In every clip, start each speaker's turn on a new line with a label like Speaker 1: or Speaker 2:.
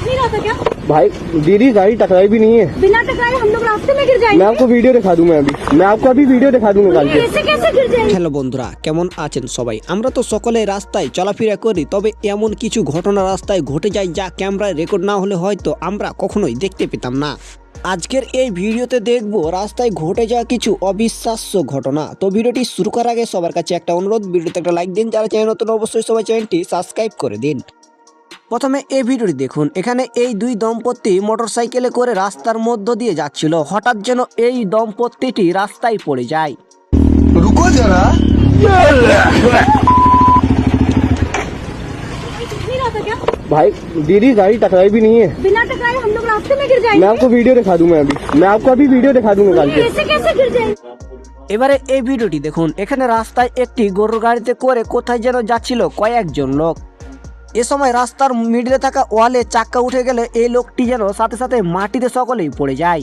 Speaker 1: नहीं रहा था क्या
Speaker 2: भाई दीदी गाड़ी टकराई भी नहीं है
Speaker 1: बिना टकराए हम लोग रास्ते में गिर
Speaker 2: मैं
Speaker 1: जाएंगे
Speaker 2: आपको वीडियो दिखा दूंगा अभी मैं आपको अभी वीडियो दिखा दूंगा निकाल के
Speaker 1: ऐसे कैसे गिर जाएंगे
Speaker 3: হ্যালো বন্ধুরা কেমন আছেন সবাই আমরা তো সকলে রাস্তায় চলাফেরা করি তবে এমন কিছু ঘটনা রাস্তায় ঘটে যায় যা ক্যামেরায় রেকর্ড না হলে হয়তো আমরা কখনোই দেখতে পেতাম না আজকের এই ভিডিওতে দেখব রাস্তায় ঘটে যাওয়া কিছু অবিশ্বাস্য ঘটনা। তো ভিডিওটি শুরু করার আগে সবার কাছে একটা অনুরোধ, ভিডিওতে একটা লাইক দিন, যারা চ্যানেল নতুন অবশ্যই সবাই চ্যানেলটি সাবস্ক্রাইব করে দিন। প্রথমে এই ভিডিওটি দেখুন, এখানে এই দুই দম্পতি মোটরসাইকেলে করে রাস্তার মধ্য দিয়ে যাচ্ছিল। হঠাৎ যেন এই দম্পতিটি রাস্তায় পড়ে যায়।
Speaker 4: রুকো যারা।
Speaker 1: नहीं रहा था क्या
Speaker 2: भाई दीदी गाड़ी टकराई भी नहीं है
Speaker 1: बिना टकराए हम लोग रास्ते में गिर
Speaker 2: मैं
Speaker 1: जाएंगे
Speaker 2: आपको वीडियो दिखा दूंगा अभी मैं आपको अभी वीडियो दिखा दूंगा निकाल के
Speaker 1: ऐसे कैसे गिर जाएंगे
Speaker 3: এবারে এই ভিডিওটি দেখুন এখানে রাস্তায় একটি গরুর গাড়িতে করে কোথায় যেন যাচ্ছিল কয়েকজন লোক এ সময় রাস্তার মিডলে থাকা ওয়ালে চাক্কা উঠে গেলে এই লোকটি যেন সাথে সাথে মাটিতে সকলেই পড়ে যায়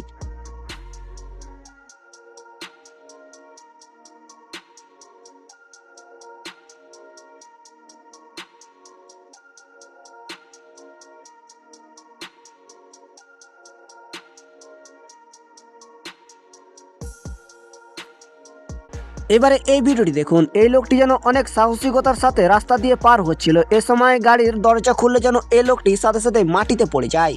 Speaker 3: এবারে এই ভিডিওটি দেখুন। এই লোকটি যেন অনেক সাহসিকতার সাথে রাস্তা দিয়ে পার হচ্ছিল। এ সময় গাড়ির দরজা খুললে যেন এই লোকটি সাথে সাথে মাটিতে পড়ে যায়।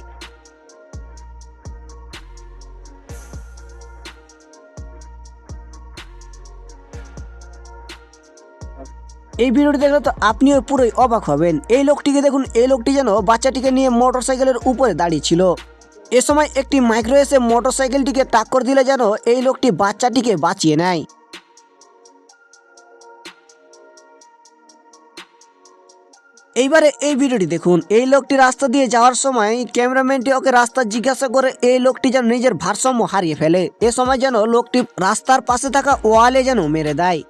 Speaker 3: এই ভিডিওটি দেখলে তো আপনিও পুরোই অবাক হবেন। এই লোকটিকে দেখুন, এই লোকটি যেন বাচ্চাটিকে নিয়ে মোটরসাইকেলের উপরে দাঁড়িয়ে ছিল। এ সময় একটি মাইক্রো এসে মোটরসাইকেলটিকে টাক্কর দিলে যেন এই লোকটি বাচ্চাটিকে বাঁচিয়ে নেয়। এইবারে এই ভিডিওটি দেখুন। এই লোকটি রাস্তা দিয়ে যাওয়ার সময় ক্যামেরাম্যানটি ওকে রাস্তা জিজ্ঞাসা করে এই লোকটি যেন নিজের ভারসাম্য হারিয়ে ফেলে। এ সময় যেন লোকটি রাস্তার পাশে থাকা ওয়ালে যেন মেরে দেয়।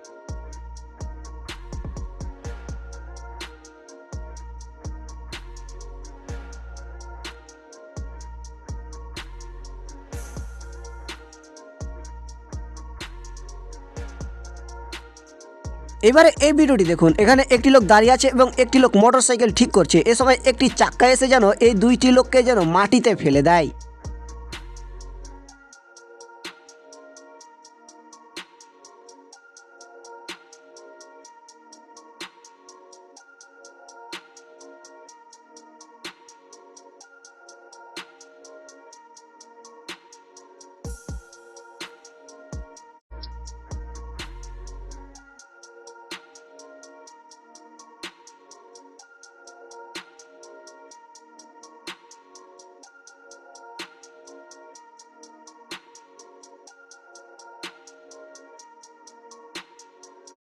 Speaker 3: এবারে এই ভিডিওটি দেখুন। এখানে একটি লোক দাঁড়িয়ে আছে এবং একটি লোক মোটরসাইকেল ঠিক করছে। এ সময় একটি চাক্কা এসে যেন এই দুইটি লোককে যেন মাটিতে ফেলে দেয়।